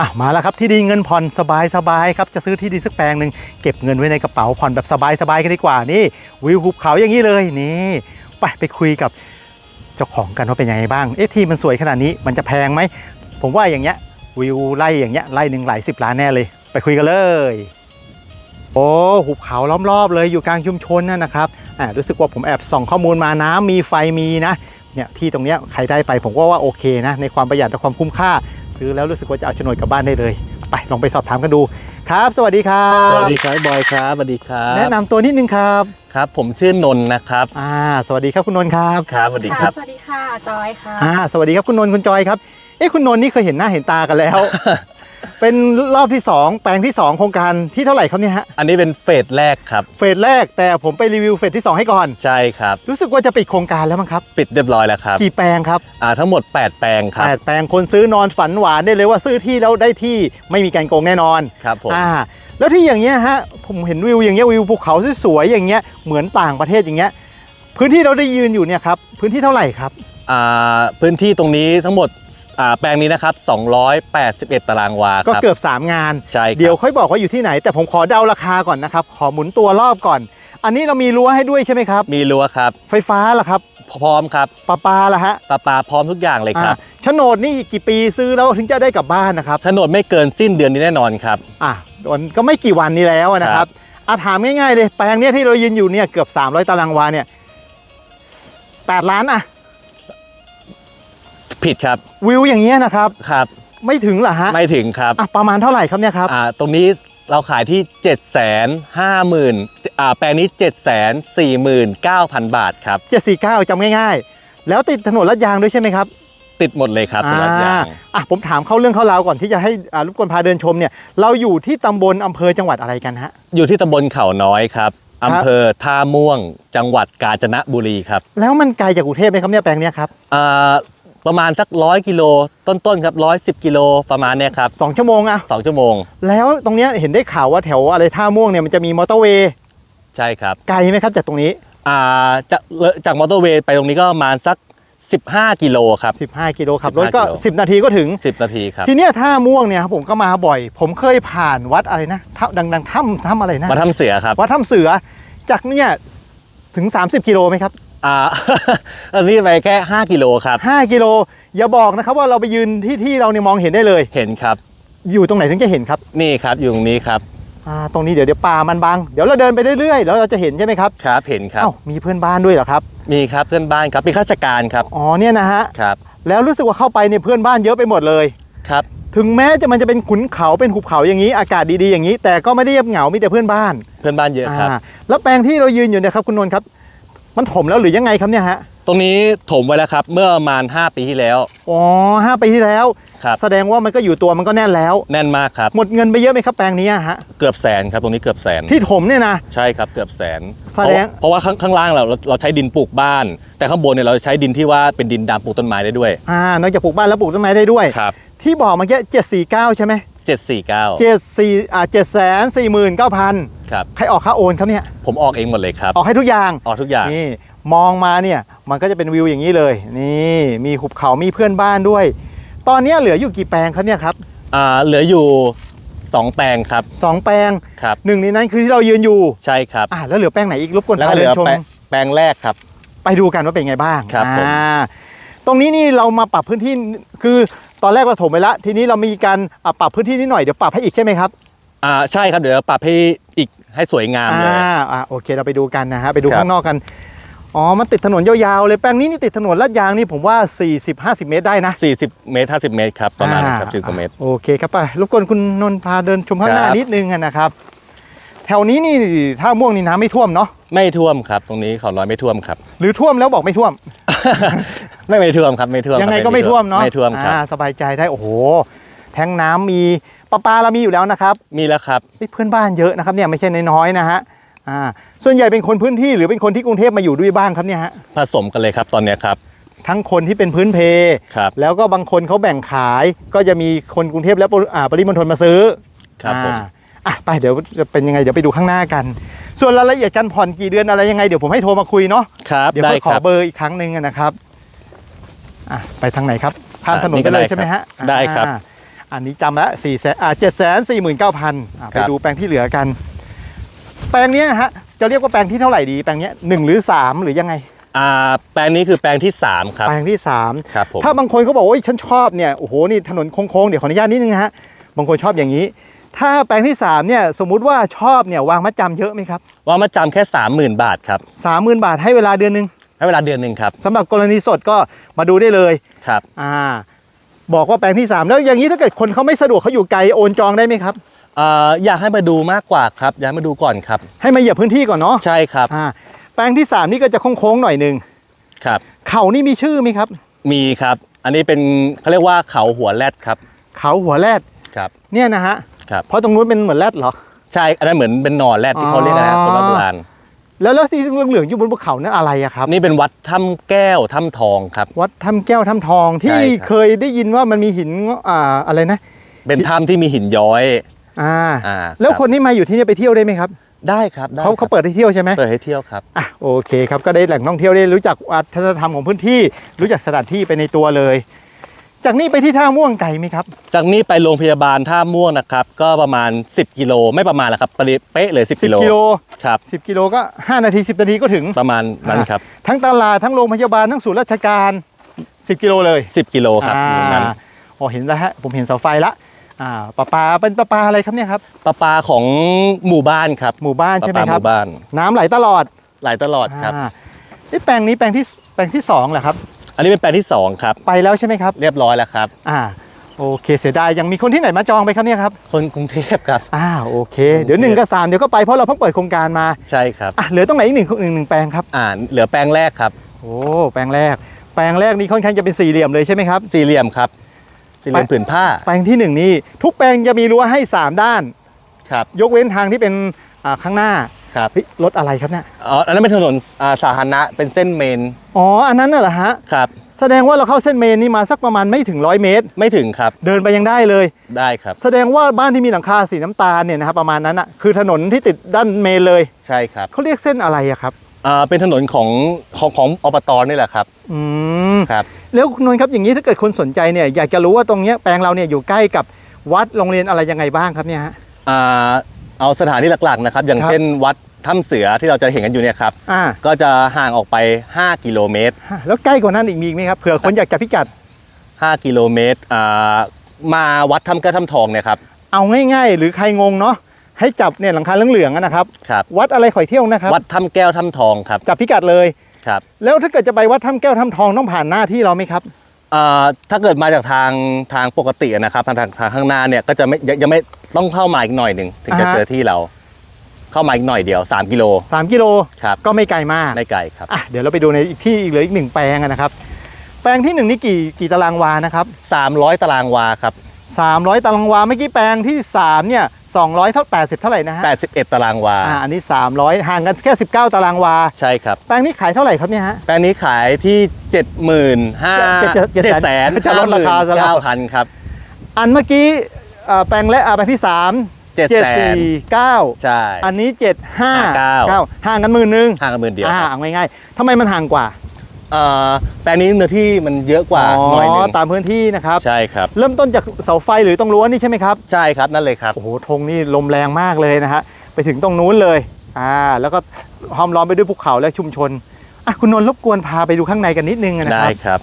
อะมาแล้วครับที่ดินเงินผ่อนสบายสบายครับจะซื้อที่ดินสักแปลงหนึ่งเก็บเงินไว้ในกระเป๋าผ่อนแบบสบายสบายกันดีกว่านี่วิวภูเขาอย่างนี้เลยนี่ไปไปคุยกับเจ้าของกันว่าเป็นยังไงบ้างเอ๊ะที่มันสวยขนาดนี้มันจะแพงไหมผมว่าอย่างเงี้ยวิวไล่อย่างเงี้ยไล่หนึ่งหลายสิบล้านแน่เลย ไปคุยกันเลยโอ้หุบเขาล้อมรอบเลยอยู่กลางชุมชนนั่นนะครับอ่ารู้สึกว่าผมแอบส่องข้อมูลมาน้ำมีไฟมีนะเนี่ยที่ตรงเนี้ยใครได้ไปผมก็ว่าโอเคนะในความประหยัดและความคุ้มค่า ซื้อแล้วรู้สึกว่าจะเอาโฉนดกลับบ้านได้เลย ไปลองไปสอบถามกันดูครับ สวัสดีครับสวัสดีครับบอยครับสวัสดีครับแนะนำตัวนิดนึงครับครับ ผมชื่อนนท์นะครับอ่าสวัสดีครับคุณนนท์ครับครับสวัสดีครับ สวัสดีค่ะ จอยค่ะ อ่าสวัสดีครับคุณนนท์คุณจอยครับเอ๊ะคุณนนท์นี่เคยเห็นหน้าเห็นตากันแล้ว เป็นรอบที่สองแปลงที่สองโครงการที่เท่าไหร่ครับเนี่ยฮะอันนี้เป็นเฟสแรกครับ เฟสแรกแต่ผมไปรีวิวเฟสที่สองให้ก่อน ใช่ครับ รู้สึกว่าจะปิดโครงการแล้วมั้งครับ ปิดเรียบร้อยแล้วครับกี่แปลงครับอ่าทั้งหมด 8 แปลงครับแปดแปลงคนซื้อนอนฝันหวานได้เลยว่าซื้อที่แล้วได้ที่ไม่มีการโกงแน่นอนครับผมอ่าแล้วที่อย่างเงี้ยฮะผมเห็นวิวอย่างเงี้ยวิวภูเขาสวยๆอย่างเงี้ยเหมือนต่างประเทศอย่างเงี้ยพื้นที่เราได้ยืนอยู่เนี่ยครับพื้นที่เท่าไหร่ครับอ่า พื้นที่ตรงนี้ทั้งหมดอ่าแปลงนี้นะครับ 281 ตารางวาคก็รับเกือบ 3 งาน ใช่ครับเดี๋ยวค่อยบอกว่าอยู่ที่ไหน แต่ผมขอเดาราคาก่อนนะครับ ขอหมุนตัวรอบก่อน อันนี้เรามีรั้วให้ด้วยใช่ไหมครับ มีรั้วครับ ไฟฟ้าล่ะครับ พร้อมครับปลาปลาล่ะฮะปลาปลาพร้อมทุกอย่างเลยครับอ่าโฉนดนี่อีกกี่ปีซื้อแล้วถึงจะได้กลับบ้านนะครับโฉนดไม่เกินสิ้นเดือนนี้แน่นอนครับอะมันก็ไม่กี่วันนี้แล้วนะคครัรับบอะถามง่ายๆเลยแปลงเนี้ยที่เรายืนอยู่เนี่ยเกือบ 300 ตารางวาเนี่ย8ล้านอะ ผิดครับวิวอย่างเงี้ยนะครับ ครับไม่ถึงเหรอฮะไม่ถึงครับอะประมาณเท่าไหร่ครับเนี่ยครับอ่าตรงนี้เราขายที่ 7 5 0 0 0 0อ่าแปลงนี้ 7 4 9 0 0 0 บาทครับ 749จำง่าย ๆ แล้วติดถนนลาดยางด้วยใช่ไหมครับติดหมดเลยครับสำหรับยางอ่อะผมถามเข้าเรื่องเข้าราวก่อนที่จะให้อ่ารบกวนพาเดินชมเนี่ยเราอยู่ที่ตำบลอำเภอจังหวัดอะไรกันฮะอยู่ที่ตำบลเขาน้อยครับอำเภอท่าม่วงจังหวัดกาญจนบุรีครับ แล้วมันไกลจากกรุงเทพไหมครับเนี่ยแปลงเนี้ยครับอ่า ประมาณสักร้อยกิโลต้นๆครับร้อยสิบกิโลประมาณเนี้ยครับสองชั่วโมงอะสองชั่วโมง แล้วตรงเนี้ยเห็นได้ข่าวว่าแถวอะไรท่าม่วงเนี่ยมันจะมีมอเตอร์เวย์ใช่ครับไกลไหมครับจากตรงนี้อ่าจะเลยจากมอเตอร์เวย์ไปตรงนี้ก็ประมาณสัก 15 กิโลครับ 15 กิโลขับรถ15ก็กิโล 10 นาทีก็ถึง 10 นาทีครับ ทีเนี้ยท่าม่วงเนี่ยครับผมก็มาบ่อย ผมเคยผ่านวัดอะไรนะถ้ำดังๆถ้ำถ้ำอะไรนะมาทำเสือครับ วัดถ้ำเสือ จากเนี่ยถึง 30 กิโลไหมครับ อ่า อันนี้ไปแค่ 5 กิโลครับ 5 กิโล อย่าบอกนะครับว่าเราไปยืนที่ที่เราเนี่ยมองเห็นได้เลย เห็นครับ อยู่ตรงไหนถึงจะเห็นครับ นี่ครับอยู่ตรงนี้ครับอ่าตรงนี้เดี๋ยวเดี๋ยวป่ามันบังเดี๋ยวเราเดินไปเรื่อยๆแล้วเราจะเห็นใช่ไหมครับครับเห็นครับเอ้ามีเพื่อนบ้านด้วยเหรอครับ มีครับเพื่อนบ้านครับเป็นข้าราชการครับอ๋อเนี่ยนะฮะครับแล้วรู้สึกว่าเข้าไปเนี่ยเพื่อนบ้านเยอะไปหมดเลยครับ ถึงแม้จะมันจะเป็นขุนเขาเป็นหุบเขาอย่างนี้ อากาศดีๆอย่างนี้ แต่ก็ไม่ได้เงียบเหงามีแต่เพื่อนบ้าน เพื่อนบ้านเยอะครับอ่าแล้วแปลงที่เรายืนอยู่เนี่ยครับคุณนนท์ครับ มันถมแล้วหรือยังไงครับเนี่ยฮะตรงนี้ถมไว้แล้วครับ เมื่อประมาณ 5 ปีที่แล้ว อ๋อห้าปีที่แล้ว ครับ แสดงว่ามันก็อยู่ตัวมันก็แน่นแล้ว แน่นมากครับ หมดเงินไปเยอะไหมครับแปลงนี้อะฮะเกือบแสนครับตรงนี้เกือบแสนที่ถมเนี่ยนะ ใช่ครับเกือบแสนแสดงเพราะเพราะว่าข้างข้างล่างเราเราเราใช้ดินปลูกบ้าน แต่ข้างบนเนี่ยเราใช้ดินที่ว่าเป็นดินดำปลูกต้นไม้ได้ด้วยอ่านอกจากปลูกบ้านแล้วปลูกต้นไม้ได้ด้วย ครับที่บอกเมื่อกี้เจ็ดสี่เก้าใช่ไหม749 เจ็ดสี่อ่าเจ็ดแสนสี่หมื่นเก้าพัน ครับ ใครออกค่าโอนครับเนี่ย ผมออกเองหมดเลยครับ ออกให้ทุกอย่าง ออกทุกอย่าง นี่มองมาเนี่ยมันก็จะเป็นวิวอย่างนี้เลย นี่มีหุบเขา มีเพื่อนบ้านด้วย ตอนเนี้ยเหลืออยู่กี่แปลงครับเนี่ยครับ อ่า เหลืออยู่ 2 แปลงครับสองแปลง ครับหนึ่งในนั้นคือที่เรายืนอยู่ ใช่ครับ อ่าแล้วเหลือแปลงไหนอีกรบกวนแล้วก็พาเหเดิลืนอชมแปลงแปลงแรกครับ ไปดูกันว่าเป็นไงบ้าง ครับผมอ่าตรงนี้นี่เรามาปรับพื้นที่ คือตอนแรกเราถมไปแล้วทีนี้เรามีการอะปรับพื้นที่นิดหน่อย เดี๋ยวปรับให้อีกใช่ไหมครับ อ่า ใช่ครับ เดี๋ยวปรับให้ อีกให้สวยงามเลยอ่าอ่าโอเคเราไปดูกันนะฮะไปดูครับข้างนอกกันอ๋อมันติดถนนยาวๆเลยแปลงนี้นี่ติดถนนลาดยางนี่ผมว่า 40-50 เมตรได้นะ 40 เมตร 50 เมตรครับประมาณนั้นครับอ่10กว่าเมตรโอเคครับไปรบกวนคุณนนท์พาเดินชมข้างหน้าครับนิดนึงอะนะครับ แถวนี้นี่ถ้าม่วงนี่น้ำไม่ท่วมเนาะไม่ท่วมครับ ตรงนี้เขาน้อยไม่ท่วมครับ หรือท่วมแล้วบอกไม่ท่วม ไม่ไม่ท่วมครับไม่ท่วมยังไงครับก็ไม่ท่วมเนาะไม่ท่วมครับอ่าสบายใจได้โอ้โหแทงน้ำมี ประปาเรามีอยู่แล้วนะครับมีแล้วครับเฮ้ยเพื่อนบ้านเยอะนะครับเนี่ยไม่ใช่น้อยๆนะฮะอ่าส่วนใหญ่เป็นคนพื้นที่หรือเป็นคนที่กรุงเทพมาอยู่ด้วยบ้างครับเนี่ยฮะผสมกันเลยครับตอนเนี้ยครับ ทั้งคนที่เป็นพื้นเพ ครับ แล้วก็บางคนเขาแบ่งขาย ก็จะมีคนกรุงเทพและปริอ่าปริมณฑลมาซื้อครับผมอ่าอะไปเดี๋ยวจะเป็นยังไงเดี๋ยวไปดูข้างหน้ากัน ส่วนรายละเอียดการผ่อนกี่เดือนอะไรยังไงเดี๋ยวผมให้โทรมาคุยเนาะครับเดี๋ยวได้ค่อยขคอรับ เบอร์อีกครั้งหนึ่งอะนะครับอะไปทางไหนครับข้ามอะถนนนี่ไปก็เลยได้ใช่ไหมฮะครับได้ครับ อ่า อันนี้จำละสี่แสนอ่าเจ็ดแสนสี่หมื่นเก้าพันไปครับดูแปลงที่เหลือกัน แปลงเนี้ยฮะจะเรียกว่าแปลงที่เท่าไหร่ดีแปลงเนี้ยหนึ่งหรือสามหรือยังไงอ่าแปลงนี้คือแปลงที่ 3 ครับ แปลงที่สามครับผมถ้าบางคนเขาบอกว่าโอ้ยฉันชอบเนี่ยโอ้โหนี่ถนนโค้งๆเดี๋ยวขออนุญาตนิดนึงนะฮะบางคนชอบอย่างนี้ ถ้าแปลงที่สามเนี่ยสมมุติว่าชอบเนี่ยวางมัดจำเยอะไหมครับว่ามาจำแค่ 30,000 บาทครับสามหมื่นบาทให้เวลาเดือนหนึ่งให้เวลาเดือนหนึ่งครับสำหรับกรณีสดก็มาดูได้เลยครับอ่า บอกว่าแปลงที่ 3 แล้วอย่างนี้ถ้าเกิดคนเขาไม่สะดวกเขาอยู่ไกลโอนจองได้ไหมครับอ่าอยากให้มาดูมากกว่าครับอยากให้มาดูก่อนครับ ให้มาเหยียบพื้นที่ก่อนเนาะใช่ครับอ่าแปลงที่ 3 นี่ก็จะโค้งๆหน่อยหนึ่งครับ เขานี่มีชื่อไหมครับ มีครับ อันนี้เป็นเขาเรียกว่าเขาหัวแรดครับเขาหัวแรดครับเนี่ยนะฮะครับ เพราะตรงนู้นเป็นเหมือนแรดเหรอ ใช่อันนั้นเหมือนเป็นหนอนแรดที่เขาเรียกกันนะอ๋อคนโบราณ แล้วแล้วที่เหลืองๆอยู่บนภูเขานั่นอะไรอะครับ นี่เป็นวัดถ้ำแก้วถ้ำทองครับ วัดถ้ำแก้วถ้ำทองใช่ที่ครับ เคยได้ยินว่ามันมีหินอ่าอะไรนะเป็นถ้ำที่มีหินย้อย อ่าอ่าแล้วรับ คนที่มาอยู่ที่นี่ไปเที่ยวได้ไหมครับได้ครับได้เขาครัเขาบเปิดให้เที่ยวใช่ไหม เปิดให้เที่ยวครับ อะโอเคครับก็ได้แหล่งท่องเที่ยวได้รู้จักวัฒนธรรมของพื้นที่ รู้จักสถานที่ไปในตัวเลย จากนี้ไปที่ท่าม่วงไกลไหมครับ จากนี้ไปโรงพยาบาลท่าม่วงนะครับ ก็ประมาณ 10 กิโลไม่ประมาณแหละครับเป๊ะเลย 10 กิโล10กิโลครับ10กิโลก็ 5 นาที 10 นาทีก็ถึงประมาณนั้นครับ ทั้งตลาดทั้งโรงพยาบาลทั้งศูนย์ราชการ 10 กิโลเลย 10 กิโลครับอ่าตรงนั้นโอ้เห็นแล้วฮะผมเห็นเสาไฟละอ่าปลาปลาเป็นปลาปลาอะไรครับเนี่ยครับประปาของหมู่บ้านครับหมู่บ้านประใช่ไหมปาหครับมู่บ้าน น้ำไหลตลอดไหลตลอดครับอ่าเอ๊ะแปลงนี้แปลงที่แปลงที่สองเหรอครับ อันนี้เป็นแปลงที่2ครับ ไปแล้วใช่ไหมครับ เรียบร้อยแล้วครับ อ่า โอเคเสียดายยังมีคนที่ไหนมาจองไปครับเนี่ยครับ คนกรุงเทพครับ อ่าโอเค เดี๋ยวหนึ่งกับสามเดี๋ยวก็ไปเพราะเราเพิ่งเปิดโครงการมา ใช่ครับ อะเหลือตรงไหนอีกหนึ่งหนึ่งหนึ่งแปลงครับ อ่าเหลือแปลงแรกครับ โอ้แปลงแรก แปลงแรกนี่ค่อนข้างจะเป็นสี่เหลี่ยมเลยใช่ไหมครับ สี่เหลี่ยมครับ สี่เหลี่ยมไปผืนผ้า แปลงที่หนึ่งนี่ทุกแปลงจะมีรั้วให้3ด้าน ครับ ยกเว้นทางที่เป็นอ่าข้างหน้า ครับเฮ้ยรถอะไรครับเนี่ยอ๋ออันนั้นเป็นถนนอ่าสาธารณะเป็นเส้นเมนอ๋ออันนั้นน่ะเหรอฮะครับแสดงว่าเราเข้าเส้นเมนนี่มาสักประมาณไม่ถึงร้อยเมตร ไม่ถึงครับเดินไปยังได้เลย ได้ครับ แสดงว่าบ้านที่มีหลังคาสีน้ำตาลเนี่ยนะครับประมาณนั้นอะคือถนนที่ติดด้านเมนเลยใช่ครับเขาเรียกเส้นอะไรอะครับอ่าเป็นถนนของของของอบตนี่แหละครับอืมครับ แล้วคุณนนท์ครับอย่างนี้ถ้าเกิดคนสนใจเนี่ยอยากจะรู้ว่าตรงเนี้ยแปลงเราเนี่ยอยู่ใกล้กับวัดโรงเรียนอะไรยังไงบ้างครับเนี่ยฮะ อ่าเอาสถานที่หลักๆนะครับ อย่างครับ เช่นวัด ถ้ำเสือที่เราจะเห็นกันอยู่เนี่ยครับ อ่าก็จะห่างออกไป 5 กิโลเมตรแล้วใกล้กว่านั้นอีกมีอีกไหมครับเผื่อคนอยากจะพิกัด 5 กิโลเมตรอ่ามาวัดถ้ำแก้วถ้ำทองเนี่ยครับเอาง่ายๆ หรือใครงงเนาะให้จับเนี่ยหลังคาเหลืองๆอะนะครับ ครับ วัดอะไรข่อยเที่ยวนะครับ วัดถ้ำแก้วถ้ำทองครับจับพิกัดเลย ครับแล้วถ้าเกิดจะไปวัดถ้ำแก้วถ้ำทองต้องผ่านหน้าที่เราไหมครับ อ่าถ้าเกิดมาจากทางทางปกตินะครับทางทางทางข้างหน้าเนี่ยก็จะไม่ยังยังไม่ต้องเข้ามาอีกหน่อยหนึ่งถึงจะอ่าฮะ เจอที่เรา เข้ามาอีกหน่อยเดียว 3 กิโล 3 กิโลครับก็ไม่ไกลมากไม่ไกลครับอะเดี๋ยวเราไปดูในอีกที่อีกเหลืออีกหนึ่งแปลงอะนะครับ แปลงที่หนึ่งนี่กี่กี่ตารางวานะครับ 300 ตารางวาครับ 300 ตารางวาเมื่อกี้แปลงที่สามเนี่ย 200 เท่า 80 เท่าไหร่นะฮะ81 ตารางวาอ่าอันนี้ 300 ห่างกันแค่ 19 ตารางวา ใช่ครับ แปลงนี้ขายเท่าไหร่ครับเนี่ยฮะ แปลงนี้ขายที่ 75,000เจ็ดเจ็ดเจ็ด7แสนจะลดราคาซะแล้ว9,000ครับ อันเมื่อกี้เอ่อแปลงและอ่าแปลงที่ 3 7 7แสน4 9ใช่ อันนี้7 5 9 9ห่างกันหมื่นหนึงห่างกันหมื่นเดียวอ่าครับเอาง่ายๆทำไมมันห่างกว่าเอ่อแปลงนี้เนื้อที่มันเยอะกว่าหน่อยหนึงตามพื้นที่นะครับใช่ครับเริ่มต้นจากเสาไฟหรือตรงรั้วนี่ใช่ไหมครับใช่ครับนั่นเลยครับโอ้โหธงนี่ลมแรงมากเลยนะฮะไปถึงตรงนู้นเลยอ่าแล้วก็ห้อมล้อมไปด้วยภูเขาและชุมชนอะคุณนนท์รบกวนพาไปดูข้างในกันนิดนึงนะคได้รับครับ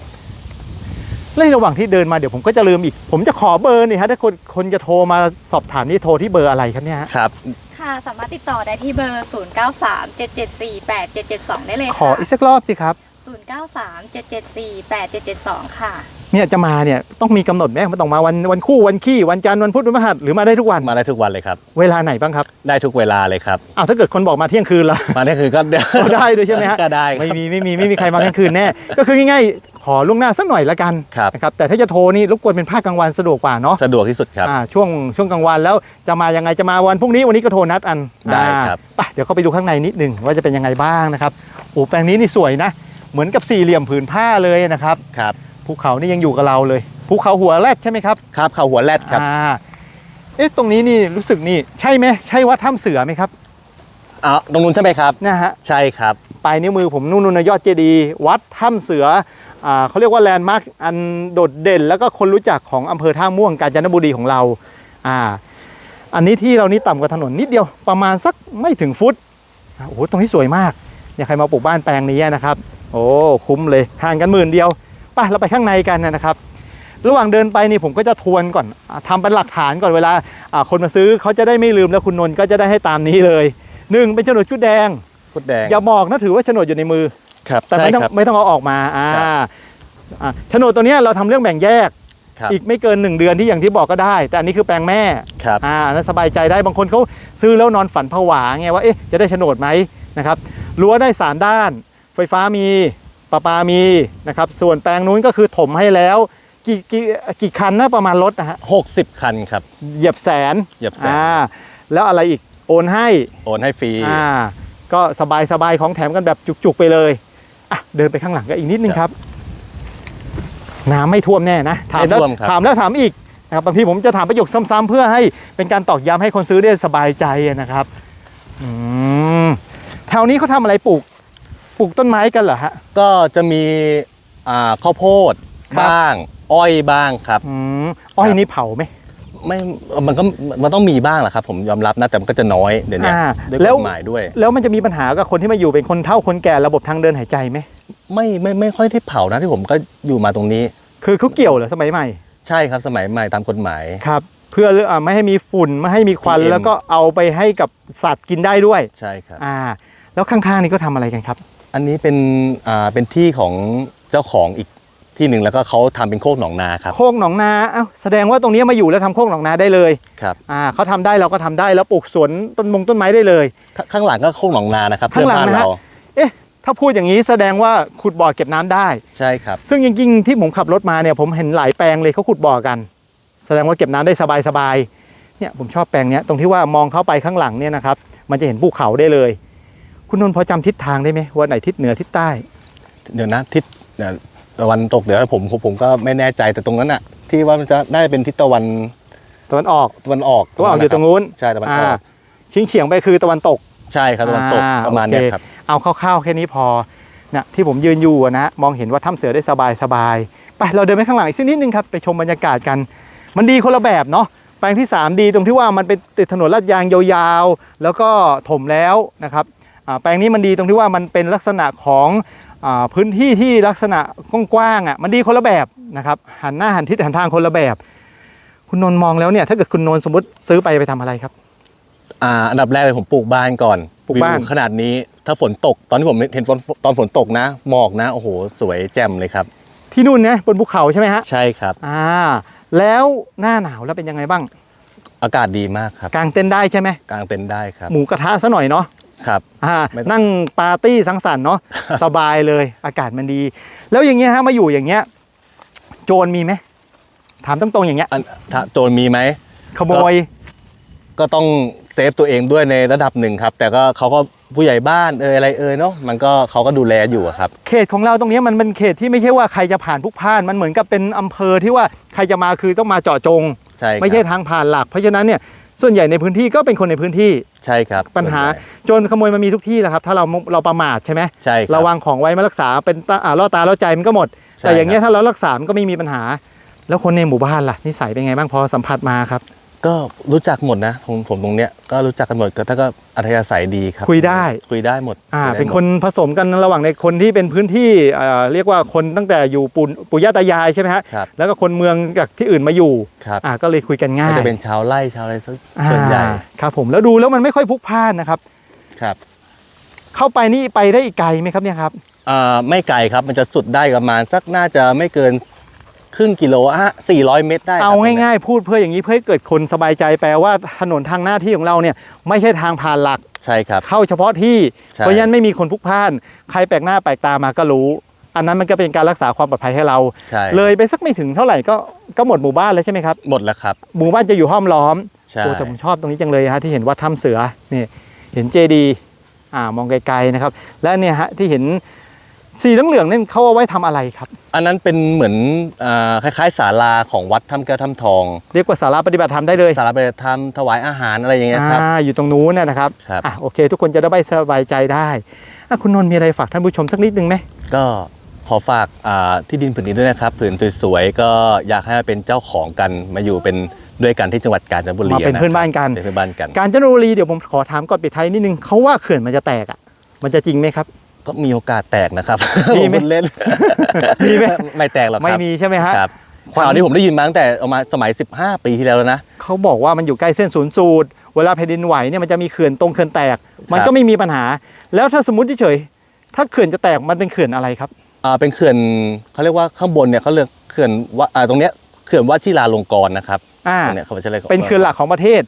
และในระหว่างที่เดินมาเดี๋ยวผมก็จะลืมอีก ผมจะขอเบอร์นี่ฮะถ้าคนคนจะโทรมาสอบถามนี่โทรที่เบอร์อะไรครับเนี่ยฮะครับ ค่ะ สามารถติดต่อได้ที่เบอร์ 0 9 3 7 7 4 8 7 7 2 ได้เลยขอค่ะ อีกสักรอบสิครับ 0 9 3 7 7 4 8 7 7 2 ค่ะ เนี่ยจะมาเนี่ยต้องมีกำหนดไหมมันต้องมาวันวันคู่วันขี้วันจันทร์วันพุธวันพฤหัสหรือมาได้ทุกวันมาได้ทุกวันเลยครับ เวลาไหนบ้างครับ ได้ทุกเวลาเลยครับอ้าวถ้าเกิดคนบอกมาเที่ยงคืนละมาได้คือก็ก็ได้ด้วยใช่ไหมฮะก็ได้คไม่รับมีไม่มีไม่มีใครมากลางคืนแน่ก็คือง่ายๆขอล่วงหน้าสักหน่อยละกันครับนะครับแต่ถ้าจะโทรนี่รบกวนเป็นภาคกลางวันสะดวกกว่าเนาะสะดวกที่สุดครับอ่าช่วงช่วงกลางวันแล้วจะมายังไงจะมาวันพรุ่งนี้วันนี้ก็โทรนัดอันได้อ่าครับไปเดี๋ยวเข้าไปดูข้างในนิดหนึ่งว่าจะเป็นยังไงบ้างนะครับโอ้แปลงนี้นี่สวยนะ เหมือนกับสี่เหลี่ยมผืนผ้าเลยนะครับครับ ภูเขานี่ยังอยู่กับเราเลยภูเขาหัวแรดใช่ไหมครับครับเขาหัวแรดครับอ่าเอ๊ะตรงนี้นี่รู้สึกนี่ใช่ไหมใช่วัดถ้ำเสือไหมครับอ๋อตรงนู้นใช่ไหมครับ นะฮะใช่ครับ ปลายนิ้วมือผมนู่นนนะยอดเจดีย์วัดถ้ำเสืออ่าเขาเรียกว่าแลนด์มาร์คอันโดดเด่น แล้วก็คนรู้จักของอำเภอท่าม่วงกาญจนบุรีของเราอ่าอันนี้ที่เรานี่ต่ำกว่าถนนนิดเดียวประมาณสักไม่ถึงฟุตอ่าโอ้โหตรงนี้สวยมากเนี่ยใครมาปลูกบ้านแปลงนี้นะครับ โอ้คุ้มเลยห่างกันหมื่นเดียว ไปเราไปข้างในกันนะครับ ระหว่างเดินไปนี่ผมก็จะทวนก่อนอาทำเป็นหลักฐานก่อนเวลาอ่าคนมาซื้อเขาจะได้ไม่ลืมแล้วคุณนนท์ก็จะได้ให้ตามนี้เลยหนึ่งเป็นโฉนดชุดแดงฟุตแดงอย่าบอกนะถือว่าโฉนดอยู่ในมือครับแต่ใช่ไม่ต้องครับไม่ต้องเอาออกมาอ่าครับอ่าโฉนดตัวเนี้ยเราทำเรื่องแบ่งแยกครับอีกไม่เกิน1เดือนที่อย่างที่บอกก็ได้ แต่อันนี้คือแปลงแม่ครับอ่านั้นสบายใจได้บางคนเขาซื้อแล้วนอนฝันผวาไงว่าเอ๊ะจะได้โฉนดไหมนะครับรั้วได้สามด้าน ไฟฟ้ามี ประปามีนะครับ ส่วนแปลงนู้นก็คือถมให้แล้ว กี่กี่กี่คันนะประมาณรถนะฮะหกสิบคันครับ เหยียบแสนเหยียบแสน อ่าแล้วอะไรอีกโอนให้โอนให้ฟรี อ่าก็สบายสบายของแถมกันแบบจุกๆไปเลยอะเดินไปข้างหลังก็อีกนิดนึงครับ น้ำไม่ท่วมแน่นะถามไม่แล้วท่วมครับ ถามแล้วถามอีกนะครับบางทีผมจะถามประโยคซ้ำๆเพื่อให้เป็นการตอกย้ำให้คนซื้อได้สบายใจนะครับอืมแถวนี้เขาทำอะไรปลูก ปลูกต้นไม้กันเหรอฮะ ก็จะมีอ่าข้าวโพดครับ บ้าง อ้อยบ้างครับ อืมอ้อยครับนี่เผาไหมไม่มันก็มันต้องมีบ้างแหละครับ ผมยอมรับนะแต่มันก็จะน้อยเดี๋ยวนี้อ่าด้วยแล้กวฎหมายด้วย แล้วมันจะมีปัญหากับคนที่มาอยู่เป็นคนเฒ่าคนแก่ระบบทางเดินหายใจไหมไม่ไม่ไม่ค่อยที่เผานะที่ผมก็อยู่มาตรงนี้ คือเขาเกี่ยวเหรอสมัยใหม่ใช่ครับสมัยใหม่ตามกฎหมาย ครับ เพื่ออ่าไม่ให้มีฝุ่นไม่ให้มีควัน PM แล้วก็เอาไปให้กับสัตว์กินได้ด้วย ใช่ครับ อ่า แล้วข้างๆนี่ก็ทำอะไรกันครับ อันนี้เป็นอ่าเป็นที่ของเจ้าของอีกที่หนึ่งแล้วก็เขาทำเป็นโคกหนองนาครับโคกหนองนาเอ้าแสดงว่าตรงนี้มาอยู่แล้วทำโคกหนองนาได้เลยครับอ่าเขาทำได้เราก็ทำได้แล้วปลูกสวนต้นมงต้นไม้ได้เลย ขข้างหลังก็โคกหนองนานะครับข้างหลังเพื่อนบ้านนะฮะ เราเอ๊ะถ้าพูดอย่างนี้แสดงว่าขุดบ่อเก็บน้ำได้ ใช่ครับ ซึ่งจริงๆที่ผมขับรถมาเนี่ยผมเห็นหลายแปลงเลยเขาขุดบ่อกัน แสดงว่าเก็บน้ำได้สบายๆเนี่ยผมชอบแปลงเนี้ยตรงที่ว่ามองเข้าไปข้างหลังเนี่ยนะครับมันจะเห็นภูเขาได้เลย คุณนนท์พอจำทิศทางได้ไหมว่าไหนทิศเหนือทิศใต้ เดี๋ยวนะทิศเอ่อตะวันตกเดี๋ยวนะผมผมผมก็ไม่แน่ใจแต่ตรงนั้นอะที่ว่ามันจะน่าจะเป็นทิศตะวันตะวันออกตะวันออกตะวันออกอยู่ตรงนู้นใช่ตะวันออกชิงเฉียงๆไปคือตะวันตก ใช่ครับตะวันตกอ่าประมาณเนี้ยโอเคครับเอาคร่าวๆแค่นี้พอนะที่ผมยืนอยู่อะนะมองเห็นว่าถ้ำเสือได้สบายสบายๆไปเราเดินไปข้างหลังอีกสักนิดนึงครับไปชมบรรยากาศกัน มันดีคนละแบบเนาะแปลงที่ 3 ดีตรงที่ว่ามันเป็นติดถนนลาดยางยาวๆ แล้วก็ถมแล้วนะครับอ่า แปลงนี้มันดีตรงที่ว่ามันเป็นลักษณะของอาพื้นที่ที่ลักษณะกว้างๆอะมันดีคนละแบบนะครับหันหน้าหันทิศหันทางคนละแบบ คุณนนท์มองแล้วเนี่ยถ้าเกิดคุณนนท์สมมติซื้อไปไปทำอะไรครับอ่าอันดับแรกเลยผมปลูกบ้านก่อนปลูกบ้านวิวขนาดนี้ ถ้าฝนตกตอนที่ผมเห็นฝนตอนฝนตกนะ หมอกนะโอ้โหสวยแจ่มเลยครับ ที่นู่นนะบนภูเขาใช่ไหมฮะใช่ครับอ่าแล้วหน้าหนาวแล้วเป็นยังไงบ้าง อากาศดีมากครับกางเต็นท์ได้ใช่ไหมกลางเต็นท์ได้ครับหมูกระทะซะหน่อยเนาะ ครับอ่าไม่ต้องนั่งปาร์ตี้สังสรรค์เนาะสบายเลยอากาศมันดี แล้วอย่างเงี้ยฮะมาอยู่อย่างเงี้ย โจรมีไหมถามตรงๆอย่างเงี้ยอันถ้าโจรมีไหมขโมย ก็ต้องเซฟตัวเองด้วยในระดับหนึ่งครับ แต่ก็เขาก็ผู้ใหญ่บ้านเอยอะไรเอยเนาะมันก็เขาก็ดูแลอยู่อะครับ เขตของเราตรงเนี้ยมันเป็นเขตที่ไม่ใช่ว่าใครจะผ่านพลุกพล่าน มันเหมือนกับเป็นอำเภอที่ว่าใครจะมาคือต้องมาเจาะจงใช่ครับไม่ใช่ทางผ่านหลัก เพราะฉะนั้นเนี่ย ส่วนใหญ่ในพื้นที่ก็เป็นคนในพื้นที่ใช่ครับปัญหาส่วนใญ่โจรขโมยมันมีทุกที่แหละครับ ถ้าเราเราประมาทใช่ไหมใช่ครับระวังของไว้มารักษาเป็นตาอ่าล่อตาล่อใจมันก็หมดใช่แต่อย่างเงี้ยครับถ้าเรารักษามันก็ไม่มีปัญหา แล้วคนในหมู่บ้านล่ะนิสัยเป็นไงบ้างพอสัมผัสมาครับ ก็รู้จักหมดนะผมผมตรงเนี้ยก็รู้จักกันหมดก็ถ้าก็อัธยาศัยดีครับคุยได้ คุยได้หมดอ่าคุยได้เป็นหมดคนผสมกันระหว่างในคนที่เป็นพื้นที่เอ่อเรียกว่าคนตั้งแต่อยู่ปู่ปู่ย่าตายายใช่ไหมฮะครับ แล้วก็คนเมืองจากที่อื่นมาอยู่ครับอ่าก็เลยคุยกันง่าก็ยจะเป็นชาวไร่ชาวอะไรซะส่วนใหญ่อ่าครับผมแล้วดูแล้วมันไม่ค่อยพลุกพล่านนะครับ ครับเข้าไปนี่ไปได้อีกไกลไหมครับเนี่ยครับ อ่าไม่ไกลครับมันจะสุดได้ประมาณสักน่าจะไม่เกิน ครึ่งกิโลอะ400 เมตรได้ครับเอาตรงนี้ง่ายๆ พูดเพื่ออย่างนี้เพื่อให้เกิดคนสบายใจแปลว่าถนนทางหน้าที่ของเราเนี่ยไม่ใช่ทางผ่านหลักใช่ครับ เข้าเฉพาะที่ใช่ เพราะฉะนั้นไม่มีคนพลุกพล่าน ใครแปลกหน้าแปลกตามาก็รู้ อันนั้นมันก็เป็นการรักษาความปลอดภัยให้เรา ใช่เลยไปสักไม่ถึงเท่าไหร่ก็ก็หมดหมู่บ้านแล้วใช่ไหมครับ หมดแล้วครับ หมู่บ้านจะอยู่ห้อมล้อม ใช่ โอ้แต่ผมชอบตรงนี้จังเลยฮะที่เห็นว่าถ้ำเสือนี่เห็นเจดีอ่ามองไกลๆนะครับ และเนี่ยฮะที่เห็น สีเหลืองๆนั่นเขาเอาไว้ทำอะไรครับ อันนั้นเป็นเหมือนอ่าคล้ายๆศาลาของวัดถ้ำแก้วถ้ำทองเรียกว่าสาราปฏิบัติธรรมได้เลยศาลาไปทำถวายอาหารอะไรอย่างเงี้ยครับ อ่าอยู่ตรงนู้นนะนะครับครับ อะโอเค ทุกคนจะได้สบายใจได้อะคุณนนท์มีอะไรฝากท่านผู้ชมสักนิดนึงไหม ก็ขอฝากอ่าที่ดินผืนนี้ด้วยนะครับผืนสวยๆก็อยากให้เป็นเจ้าของกันมาอยู่เป็นด้วยกันที่จังหวัดกาญจนบุรีมาเป็นะครัเพื่อนบ้านกัน เป็นเพื่อนบ้านกัน กาญจนบุรีเดี๋ยวผมขอถามก่อนปิดท้ายนิดนึงเขาว่าเขื่อนมันจะแตกอะมันจะจริงไหมครับ ก็มีโอกาสแตกนะครับมีไหมผพูดเล่นมีไหมไม่แตกหรอกครับ ไม่มีใช่ไหมฮะครับความข่าวนี้ผมได้ยินมาตั้งแต่ประมาณสมัย 15 ปีที่แล้วแล้วนะเขาบอกว่ามันอยู่ใกล้เส้นศูนย์สูตร เวลาแผ่นดินไหวเนี่ยมันจะมีเขื่อนตรงเขื่อนแตก มันก็ไม่มีปัญหา แล้วถ้าสมมติเฉยๆถ้าเขื่อนจะแตกมันเป็นเขื่อนอะไรครับอ่าเป็นเขื่อนเขาเรียกว่าข้างบนเนี่ยเขาเรียกเขื่อนว่าอ่าตรงเนี้ยเขื่อนวชิราลงกรณ์นะครับอ่าตรงเนี้ยเขาใช้อะไรเป็นเขื่อนหลักของประเทศ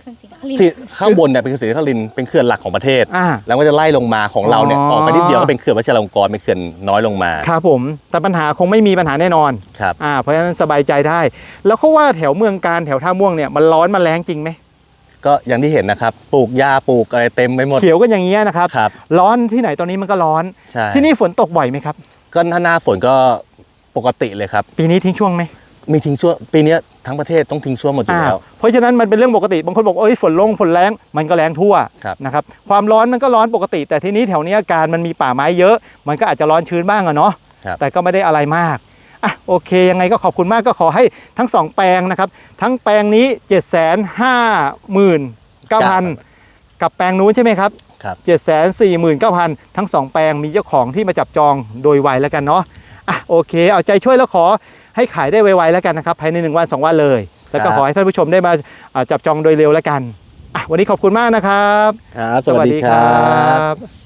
เครื่องสีนครินทที่ร์ข้างบนเนี่ยเป็นเขื่อนศรีนครินทร์เป็นเขื่อนหลักของประเทศ อ่า แล้วก็จะไล่ลงมาของเราเนี่ยอ๋อ ออกไปนิดเดียวก็เป็นเขื่อนวชิราลงกรณ์เป็นเขื่อนน้อยลงมาครับผมแต่ปัญหาคงไม่มีปัญหาแน่นอนครับ อ่าเพราะฉะนั้นสบายใจได้ แล้วเขาว่าแถวเมืองการแถวท่าม่วงเนี่ยมันร้อนมันแรงจริงไหมก็อย่างที่เห็นนะครับปลูกหญ้าปลูกอะไรเต็มไปหมดเขียวกันอย่างเงี้ยนะครับ ครับร้อนที่ไหนตอนนี้มันก็ร้อน ใช่ที่นี่ฝนตกบ่อยไหมครับ ก็ถ้าหน้าฝนก็ปกติเลยครับ ปีนี้ทิ้งช่วงไหม มีทิ้งช่วงปีเนี้ยทั้งประเทศต้องทิ้งช่วงหมดอยู่อ่าแล้ว เพราะฉะนั้นมันเป็นเรื่องปกติบางคนบอกเอ้ยฝนลงฝนแรงมันก็แรงทั่วครับนะครับความร้อนมันก็ร้อนปกติ แต่ทีนี้แถวนี้อาการมันมีป่าไม้เยอะ มันก็อาจจะร้อนชื้นบ้างอะเนาะครับแต่ก็ไม่ได้อะไรมากอะโอเคยังไงก็ขอบคุณมากก็ขอให้ทั้งสองแปลงนะครับ ทั้งแปลงนี้ 7 5 9 0 0 0 กับแปลงนู้นใช่ไหมครับครับ7 4 9 0 0 0 ทั้งสองแปลงมีเจ้าของที่มาจับจองโดยไวแล้วกันเนาะอะโอเค เอาใจช่วยแล้วขอ ให้ขายได้ไวๆแล้วกันนะครับภายในหนึ่งวันสองวันเลย แล้วก็ครับขอให้ท่านผู้ชมได้มาอ่าจับจองโดยเร็วแล้วกันอะวันนี้ขอบคุณมากนะครับ ครับ สวัสดีครับบ